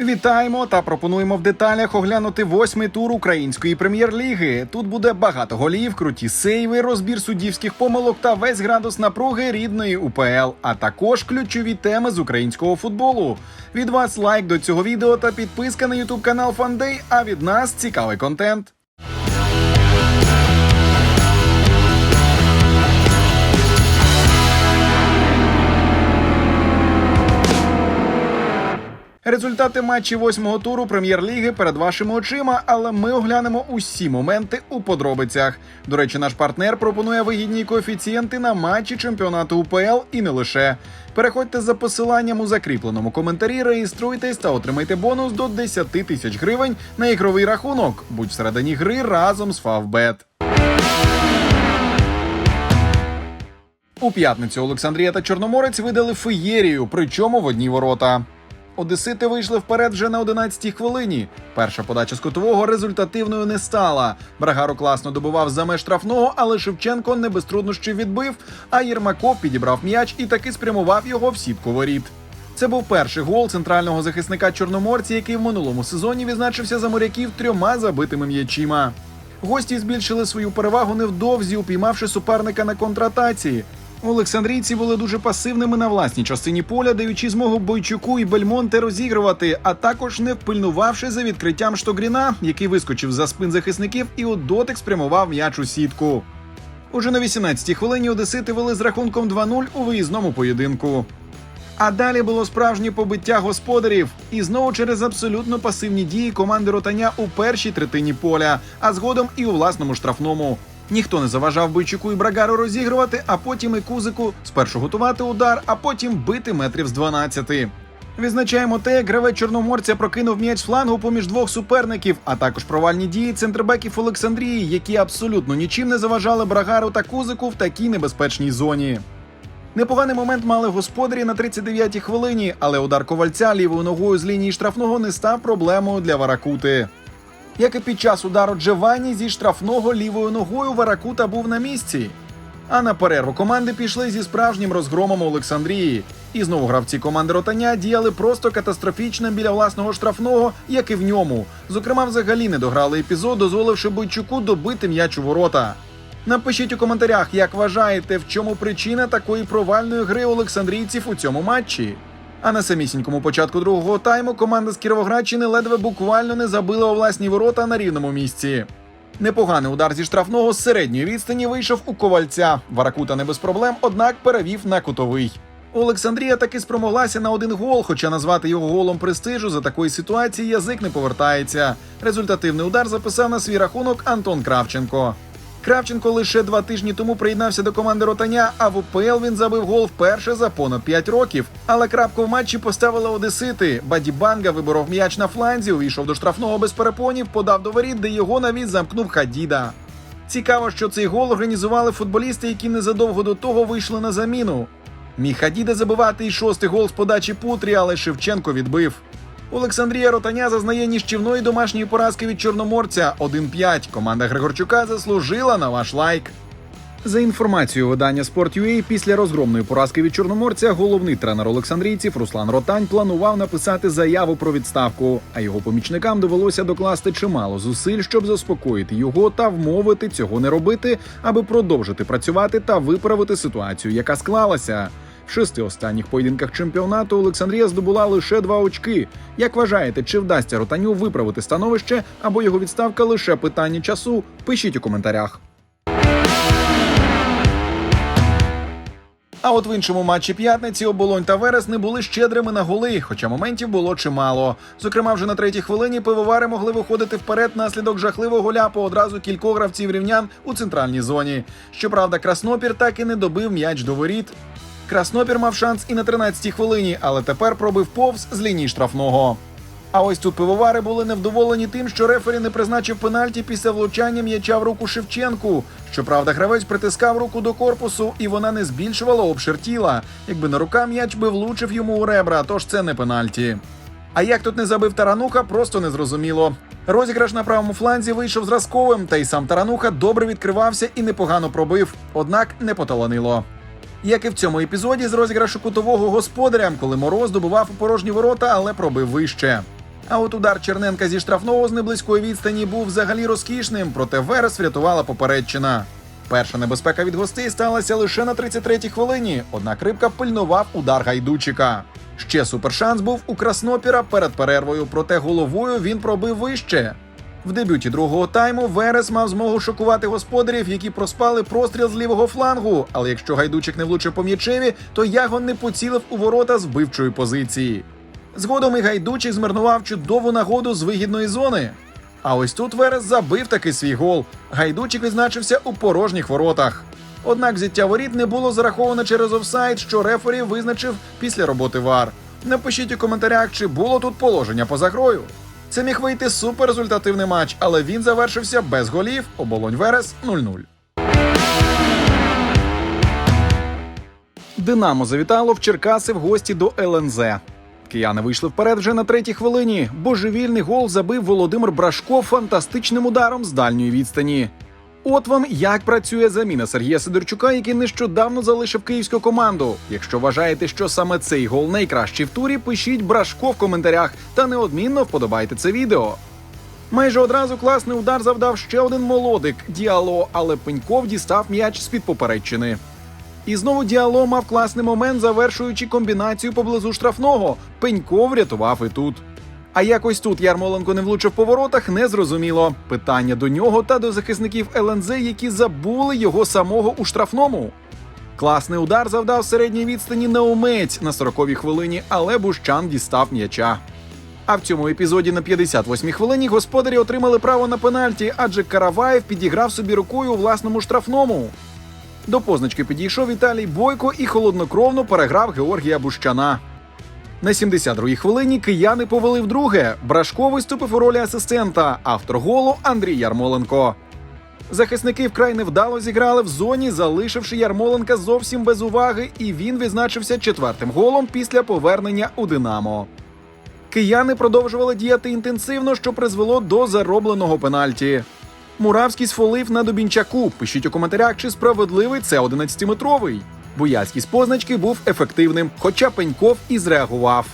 Вітаємо та пропонуємо в деталях оглянути восьмий тур української прем'єр-ліги. Тут буде багато голів, круті сейви, розбір суддівських помилок та весь градус напруги рідної УПЛ, а також ключові теми з українського футболу. Від вас лайк до цього відео та підписка на ютуб канал Фандей. А від нас цікавий контент. Результати матчів восьмого туру прем'єр-ліги перед вашими очима, але ми оглянемо усі моменти у подробицях. До речі, наш партнер пропонує вигідні коефіцієнти на матчі чемпіонату УПЛ і не лише. Переходьте за посиланням у закріпленому коментарі, реєструйтесь та отримайте бонус до 10 тисяч гривень на ігровий рахунок. Будь всередині гри разом з Фавбет. У п'ятницю Олександрія та Чорноморець видали феєрію, причому в одні ворота. Одесити вийшли вперед вже на 11-й хвилині. Перша подача з кутового результативною не стала. Брагаро класно добував за меж штрафного, але Шевченко не без труднощів відбив. А Єрмаков підібрав м'яч і таки спрямував його в сітку воріт. Це був перший гол центрального захисника Чорноморці, який в минулому сезоні відзначився за моряків трьома забитими м'ячима. Гості збільшили свою перевагу невдовзі, упіймавши суперника на контратації. Олександрійці були дуже пасивними на власній частині поля, даючи змогу Бойчуку і Бельмонте розігрувати, а також не впильнувавши за відкриттям Штогріна, який вискочив за спин захисників і у дотик спрямував м'яч у сітку. Уже на 18-й хвилині Одесити вели з рахунком 2-0 у виїзному поєдинку. А далі було справжнє побиття господарів, і знову через абсолютно пасивні дії команди ротання у першій третині поля, а згодом і у власному штрафному. Ніхто не заважав Бойчуку і Брагару розігрувати, а потім і Кузику спершу готувати удар, а потім бити метрів з 12. Відзначаємо те, як гравець Чорноморця прокинув м'яч флангу поміж двох суперників, а також провальні дії центрбеків Олександрії, які абсолютно нічим не заважали Брагару та Кузику в такій небезпечній зоні. Непоганий момент мали господарі на 39-й хвилині, але удар ковальця лівою ногою з лінії штрафного не став проблемою для Варакути. Як і під час удару Джованні зі штрафного лівою ногою Варакута був на місці. А на перерву команди пішли зі справжнім розгромом Олександрії. І знову гравці команди Ротаня діяли просто катастрофічно біля власного штрафного, як і в ньому. Зокрема, взагалі не дограли епізод, дозволивши Бойчуку добити м'яч у ворота. Напишіть у коментарях, як вважаєте, в чому причина такої провальної гри олександрійців у цьому матчі. А на самісінькому початку другого тайму команда з Кіровоградщини ледве буквально не забила у власні ворота на рівному місці. Непоганий удар зі штрафного з середньої відстані вийшов у ковальця. Варакута не без проблем, однак перевів на кутовий. Олександрія таки спромоглася на один гол, хоча назвати його голом престижу за такої ситуації язик не повертається. Результативний удар записав на свій рахунок Антон Кравченко. Кравченко лише два тижні тому приєднався до команди Ротаня, а в УПЛ він забив гол вперше за понад 5 років. Але крапку в матчі поставили Одесити. Бадібанга виборов м'яч на фланзі, увійшов до штрафного без перепонів, подав до воріт, де його навіть замкнув Хадіда. Цікаво, що цей гол організували футболісти, які незадовго до того вийшли на заміну. Міг Хадіда забивати і шостий гол з подачі Путрі, але Шевченко відбив. Олександрія Ротаня зазнає ніщівної домашньої поразки від Чорноморця 1-5. Команда Григорчука заслужила на ваш лайк. За інформацією видання Sport.ua, після розгромної поразки від Чорноморця, головний тренер Олександрійців Руслан Ротань планував написати заяву про відставку, а його помічникам довелося докласти чимало зусиль, щоб заспокоїти його та вмовити цього не робити, аби продовжити працювати та виправити ситуацію, яка склалася. В шести останніх поєдинках чемпіонату Олександрія здобула лише два очки. Як вважаєте, чи вдасться Ротаню виправити становище або його відставка лише питання часу? Пишіть у коментарях. А от в іншому матчі п'ятниці оболонь та Верес не були щедрими на голи, хоча моментів було чимало. Зокрема, вже на третій хвилині пивовари могли виходити вперед наслідок жахливого ляпу одразу кількох гравців рівнян у центральній зоні. Щоправда, Краснопір так і не добив м'яч до воріт. Краснопір мав шанс і на 13-й хвилині, але тепер пробив повз з лінії штрафного. А ось тут пивовари були невдоволені тим, що рефері не призначив пенальті після влучання м'яча в руку Шевченку. Щоправда, гравець притискав руку до корпусу, і вона не збільшувала обшир тіла. Якби на рука м'яч би влучив йому у ребра, тож це не пенальті. А як тут не забив Тарануха, просто не зрозуміло. Розіграш на правому фланзі вийшов зразковим, та й сам Тарануха добре відкривався і непогано пробив, однак не поталанило. Як і в цьому епізоді з розіграшу кутового господаря, коли мороз добував у порожні ворота, але пробив вище. А от удар Черненка зі штрафного з неблизької відстані був взагалі розкішним, проте Верес врятувала попередчина. Перша небезпека від гостей сталася лише на 33-й хвилині, однак рибка пильнував удар гайдучика. Ще супершанс був у Краснопіра перед перервою, проте головою він пробив вище. В дебюті другого тайму Верес мав змогу шокувати господарів, які проспали простріл з лівого флангу. Але якщо гайдучик не влучив по м'ячеві, то Ягон не поцілив у ворота з вбивчої позиції. Згодом і гайдучик змарнував чудову нагоду з вигідної зони. А ось тут Верес забив таки свій гол. Гайдучик відзначився у порожніх воротах. Однак взяття воріт не було зараховано через офсайд, що рефері визначив після роботи ВАР. Напишіть у коментарях, чи було тут положення поза грою. Це міг вийти суперрезультативний матч, але він завершився без голів. Оболонь Верес 0-0. Динамо завітало в Черкаси в гості до ЛНЗ. Кияни вийшли вперед вже на третій хвилині. Божевільний гол забив Володимир Брашко фантастичним ударом з дальньої відстані. От вам як працює заміна Сергія Сидорчука, який нещодавно залишив київську команду. Якщо вважаєте, що саме цей гол найкращий в турі, пишіть Брашко в коментарях та неодмінно вподобайте це відео. Майже одразу класний удар завдав ще один молодик Діало, але Пеньков дістав м'яч з-під попередчини. І знову Діало мав класний момент, завершуючи комбінацію поблизу штрафного. Пеньков врятував і тут. А якось тут Ярмоленко не влучив по воротах, не зрозуміло. Питання до нього та до захисників ЛНЗ, які забули його самого у штрафному. Класний удар завдав середній відстані Наумець на 40-й хвилині, але Бущан дістав м'яча. А в цьому епізоді на 58-й хвилині господарі отримали право на пенальті, адже Караваєв підіграв собі рукою у власному штрафному. До позначки підійшов Віталій Бойко і холоднокровно переграв Георгія Бущана. На 72-й хвилині кияни повели вдруге. Брашко виступив у ролі асистента, автор голу Андрій Ярмоленко. Захисники вкрай невдало зіграли в зоні, залишивши Ярмоленка зовсім без уваги, і він відзначився четвертим голом після повернення у Динамо. Кияни продовжували діяти інтенсивно, що призвело до заробленого пенальті. Муравський сфолив на Дубінчаку. Пишіть у коментарях, чи справедливий це 11-метровий. Буяльський з позначки був ефективним, хоча Пеньков і зреагував.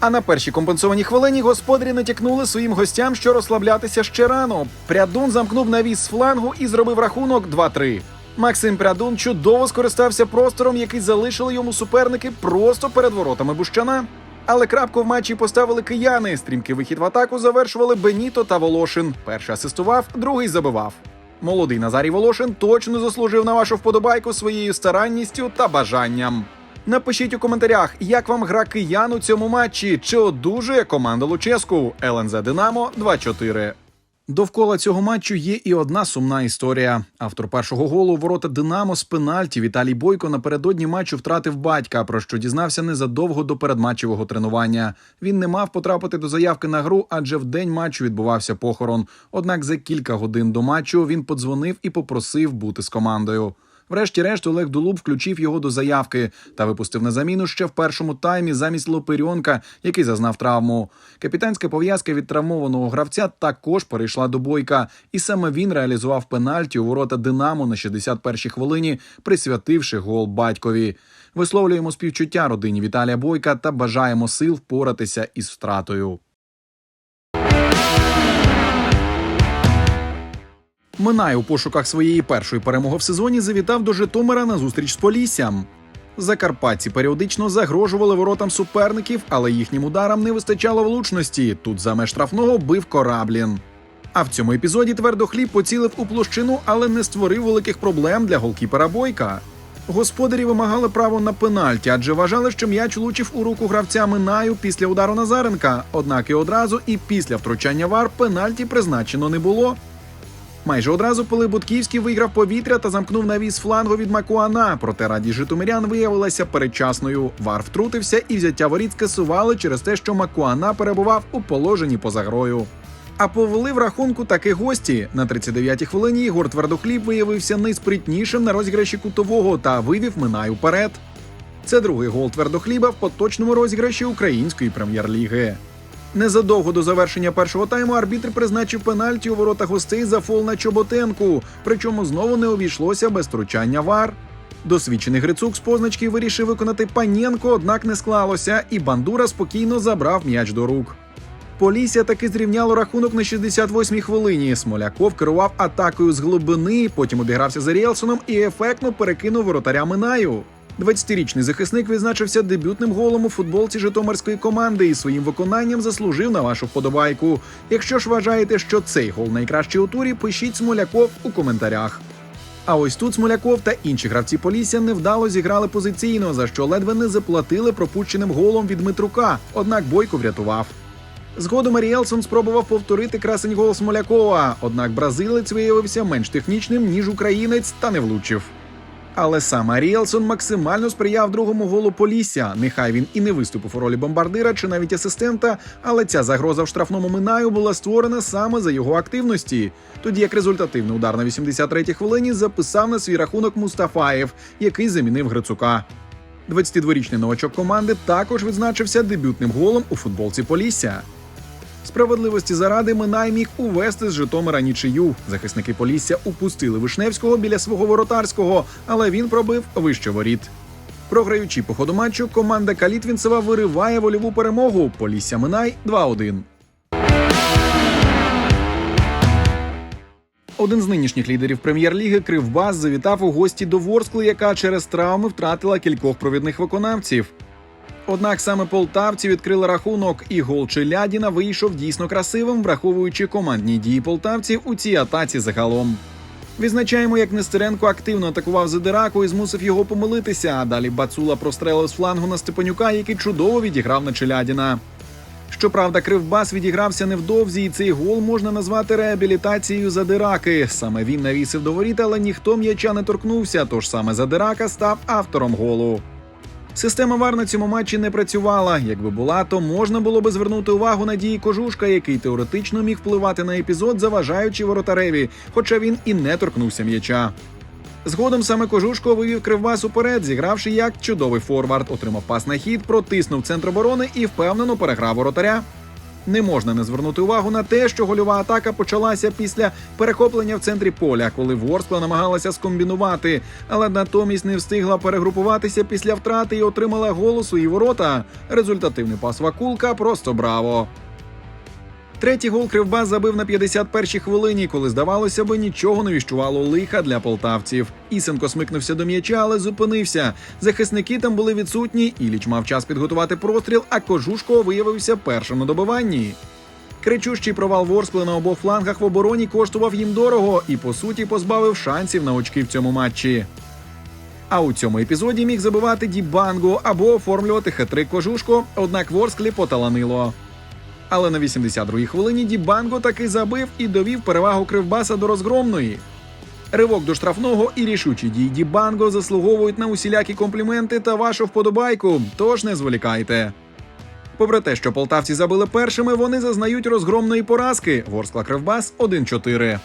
А на першій компенсованій хвилині господарі натякнули своїм гостям, що розслаблятися ще рано. Прядун замкнув навіс з флангу і зробив рахунок 2-3. Максим Прядун чудово скористався простором, який залишили йому суперники просто перед воротами Бущана. Але крапку в матчі поставили кияни. Стрімкий вихід в атаку завершували Беніто та Волошин. Перший асистував, другий забивав. Молодий Назарій Волошин точно заслужив на вашу вподобайку своєю старанністю та бажанням. Напишіть у коментарях, як вам гра киян у цьому матчі, чи одужує команда Луческу ЛНЗ Динамо 2-4. Довкола цього матчу є і одна сумна історія. Автор першого голу ворота Динамо з пенальті Віталій Бойко напередодні матчу втратив батька, про що дізнався незадовго до передматчевого тренування. Він не мав потрапити до заявки на гру, адже в день матчу відбувався похорон. Однак за кілька годин до матчу він подзвонив і попросив бути з командою. Врешті-решт Олег Дулуб включив його до заявки та випустив на заміну ще в першому таймі замість Лоперіонка, який зазнав травму. Капітанська пов'язка від травмованого гравця також перейшла до бойка, і саме він реалізував пенальті у ворота Динамо на 61-й хвилині, присвятивши гол батькові. Висловлюємо співчуття родині Віталія Бойка та бажаємо сил впоратися із втратою. Минай у пошуках своєї першої перемоги в сезоні завітав до Житомира на зустріч з Поліссям. Закарпатці періодично загрожували воротам суперників, але їхнім ударам не вистачало влучності. Тут за меж штрафного бив кораблін. А в цьому епізоді твердохліб поцілив у площину, але не створив великих проблем для голкіпера Бойка. Господарі вимагали право на пенальті, адже вважали, що м'яч влучив у руку гравця Минаю після удару Назаренка. Однак і одразу, і після втручання вар пенальті призначено не було. Майже одразу Пилип Будківський виграв повітря та замкнув навіс флангу від Макуана. Проте радість житомирян виявилася передчасною. Вар втрутився і взяття воріт скасували через те, що Макуана перебував у положенні поза грою. А повели в рахунку таки гості. На 39-й хвилині Ігор Твердохліб виявився найспритнішим на розіграші кутового та вивів Минай уперед. Це другий гол твердохліба в поточному розіграші української прем'єр-ліги. Незадовго до завершення першого тайму арбітр призначив пенальті у воротах гостей за фол на Чоботенку, причому знову не обійшлося без втручання вар. Досвідчений Грицук з позначки вирішив виконати панєнко, однак не склалося, і Бандура спокійно забрав м'яч до рук. Полісся таки зрівняло рахунок на 68-й хвилині. Смоляков керував атакою з глибини, потім обігрався за Ріелсоном і ефектно перекинув воротаря Минаю. 20-річний захисник відзначився дебютним голом у футболці житомирської команди і своїм виконанням заслужив на вашу вподобайку. Якщо ж вважаєте, що цей гол найкращий у турі, пишіть Смоляков у коментарях. А ось тут Смоляков та інші гравці Полісся невдало зіграли позиційно, за що ледве не заплатили пропущеним голом від Дмитрука. Однак Бойко врятував. Згодом Аріелсон спробував повторити красень гол Смолякова, однак бразилець виявився менш технічним ніж українець та не влучив. Але сам Аріелсон максимально сприяв другому голу Полісся. Нехай він і не виступив у ролі бомбардира чи навіть асистента, але ця загроза в штрафному минаю була створена саме за його активності. Тоді як результативний удар на 83-й хвилині записав на свій рахунок Мустафаєв, який замінив Грицука. 22-річний новачок команди також відзначився дебютним голом у футболці Полісся. Справедливості заради Минай міг увести з Житомира нічию. Захисники Полісся упустили Вишневського біля свого воротарського, але він пробив вище воріт. Програючи по ходу матчу, команда Калітвінцева вириває вольову перемогу. Полісся Минай 2-1. Один з нинішніх лідерів прем'єр-ліги Кривбас завітав у гості до Ворскли, яка через травми втратила кількох провідних виконавців. Однак саме полтавці відкрили рахунок, і гол Челядіна вийшов дійсно красивим, враховуючи командні дії полтавців у цій атаці загалом. Відзначаємо, як Нестеренко активно атакував Задираку і змусив його помилитися. А далі Бацула прострелив з флангу на Степанюка, який чудово відіграв на Челядіна. Щоправда, Кривбас відігрався невдовзі, і цей гол можна назвати реабілітацією Задираки. Саме він навісив до воріт, але ніхто м'яча не торкнувся. Тож саме Задирака став автором голу. Система ВАР на цьому матчі не працювала. Якби була, то можна було би звернути увагу на дії кожушка, який теоретично міг впливати на епізод, заважаючи воротареві, хоча він і не торкнувся м'яча. Згодом саме Кожушко вивів Кривбас уперед, зігравши як чудовий форвард, отримав пас на хід, протиснув центр оборони і впевнено переграв воротаря. Не можна не звернути увагу на те, що гольова атака почалася після перехоплення в центрі поля, коли Ворскла намагалася скомбінувати, але натомість не встигла перегрупуватися після втрати і отримала голосу свої ворота. Результативний пас Вакулка просто браво. Третій гол Кривбас забив на 51-й хвилині, коли здавалося би нічого не віщувало лиха для полтавців. Ісенко смикнувся до м'яча, але зупинився. Захисники там були відсутні. Іліч мав час підготувати простріл, а Кожушко виявився першим на добиванні. Кричущий провал Ворскли на обох флангах в обороні коштував їм дорого і по суті позбавив шансів на очки в цьому матчі. А у цьому епізоді міг забивати Дібанго або оформлювати хитрик кожушко, однак Ворсклі поталанило. Але на 82-й хвилині Дібанго таки забив і довів перевагу Кривбаса до розгромної. Ривок до штрафного і рішучі дії Дібанго заслуговують на усілякі компліменти та вашу вподобайку, тож не зволікайте. Попри те, що полтавці забили першими, вони зазнають розгромної поразки. Ворскла Кривбас 1-4.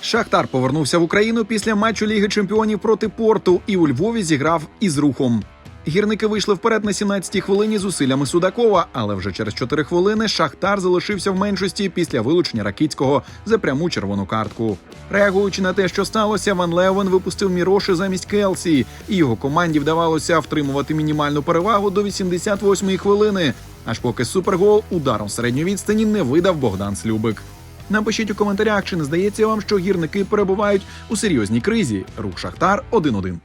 Шахтар повернувся в Україну після матчу Ліги Чемпіонів проти Порту і у Львові зіграв із рухом. Гірники вийшли вперед на 17-й хвилині з Судакова, але вже через 4 хвилини Шахтар залишився в меншості після вилучення Ракіцького за пряму червону картку. Реагуючи на те, що сталося, Ван Леовен випустив Міроши замість Келсі, і його команді вдавалося втримувати мінімальну перевагу до 88-ї хвилини, аж поки супергол ударом середньої відстані не видав Богдан Слюбик. Напишіть у коментарях, чи не здається вам, що гірники перебувають у серйозній кризі. Рух Шахтар 1-1.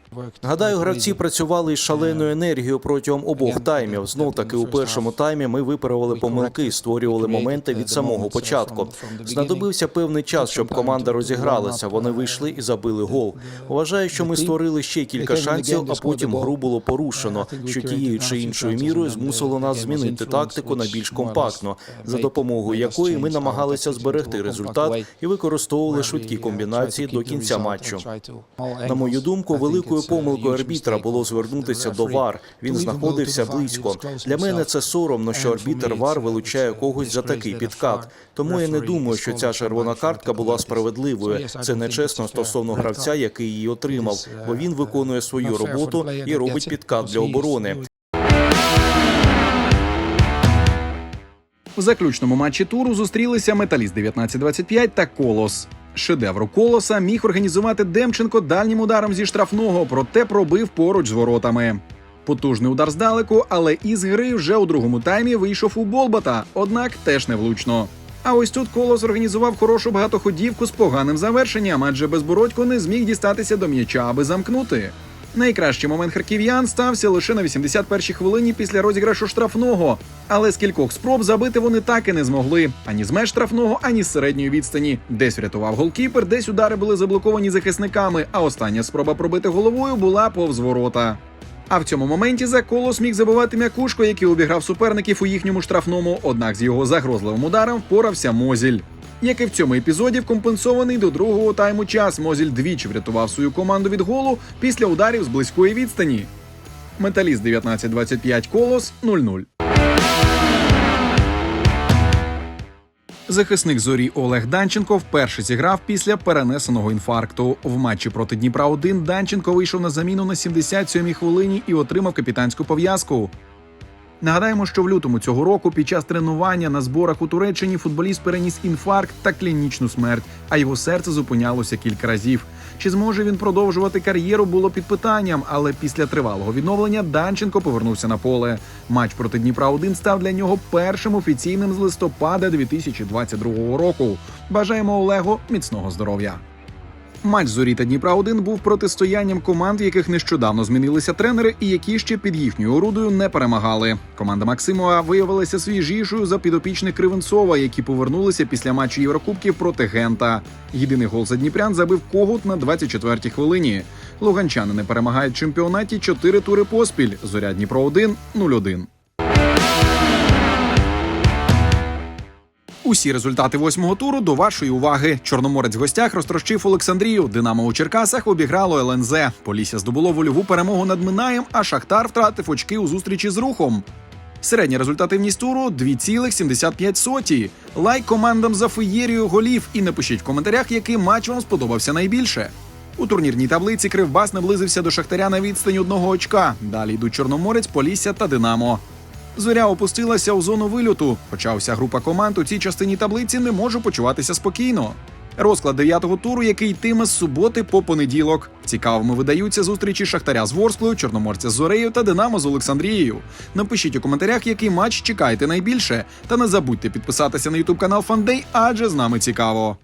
Гадаю, гравці працювали із шаленою енергією протягом обох таймів. Знов таки у першому таймі ми виправили помилки, створювали моменти від самого початку. Знадобився певний час, щоб команда розігралася. Вони вийшли і забили гол. Вважаю, що ми створили ще кілька шансів, а потім гру було порушено, що тією чи іншою мірою змусило нас змінити тактику на більш компактну, за допомогою якої ми намагалися зберегти результат і використовували швидкі комбінації до кінця матчу. На мою думку, великою помилкою арбітра було звернутися до ВАР. Він знаходився близько. Для мене це соромно, що арбітр ВАР вилучає когось за такий підкат. Тому я не думаю, що ця червона картка була справедливою. Це нечесно стосовно гравця, який її отримав, бо він виконує свою роботу і робить підкат для оборони. В заключному матчі туру зустрілися Металіст 1925 та Колос. Шедевр колоса міг організувати Демченко дальнім ударом зі штрафного, проте пробив поруч з воротами. Потужний удар здалеку, але із гри вже у другому таймі вийшов у Болбата, однак теж невлучно. А ось тут Колос організував хорошу багатоходівку з поганим завершенням, адже безбородько не зміг дістатися до м'яча, аби замкнути. Найкращий момент харків'ян стався лише на 81-й хвилині після розіграшу штрафного. Але з кількох спроб забити вони так і не змогли ані з меж штрафного, ані з середньої відстані. Десь врятував голкіпер, десь удари були заблоковані захисниками. А остання спроба пробити головою була повз ворота. А в цьому моменті за колос міг забивати м'якушко, який обіграв суперників у їхньому штрафному. Однак з його загрозливим ударом впорався Мозіль. Як і в цьому епізоді, в компенсований до другого тайму час Мозіль двічі врятував свою команду від голу після ударів з близької відстані. Металіст 19-25 колос 0-0. Захисник зорі Олег Данченко вперше зіграв після перенесеного інфаркту. В матчі проти Дніпра 1 Данченко вийшов на заміну на 77-й хвилині і отримав капітанську пов'язку. Нагадаємо, що в лютому цього року під час тренування на зборах у Туреччині футболіст переніс інфаркт та клінічну смерть, а його серце зупинялося кілька разів. Чи зможе він продовжувати кар'єру, було під питанням, але після тривалого відновлення Данченко повернувся на поле. Матч проти Дніпра 1 став для нього першим офіційним з листопада 2022 року. Бажаємо Олегу міцного здоров'я. Матч зорі та Дніпра 1 був протистоянням команд, яких нещодавно змінилися тренери, і які ще під їхньою орудою не перемагали. Команда Максимова виявилася свіжішою за підопічних Кривенцова, які повернулися після матчу Єврокубків проти Гента. Єдиний гол за Дніпрян забив Когут на 24-й хвилині. Луганчани не перемагають в чемпіонаті чотири тури поспіль. Зоря Дніпро 1 0-1. Усі результати восьмого туру до вашої уваги. Чорноморець в гостях розтрощив Олександрію. Динамо у Черкасах обіграло ЛНЗ. Полісся здобуло вольову перемогу над Минаєм, а Шахтар втратив очки у зустрічі з рухом. Середня результативність туру 2,75. Лайк командам за феєрію голів і напишіть в коментарях, який матч вам сподобався найбільше. У турнірній таблиці Кривбас наблизився до Шахтаря на відстані одного очка. Далі йдуть Чорноморець, Полісся та Динамо. Зоря опустилася у зону вильоту, хоча вся група команд у цій частині таблиці не може почуватися спокійно. Розклад дев'ятого туру, який йтиме з суботи по понеділок. Цікавими видаються зустрічі Шахтаря з Ворсклою, Чорноморця з Зорею та Динамо з Олександрією. Напишіть у коментарях, який матч чекаєте найбільше. Та не забудьте підписатися на ютуб канал Фандей, адже з нами цікаво.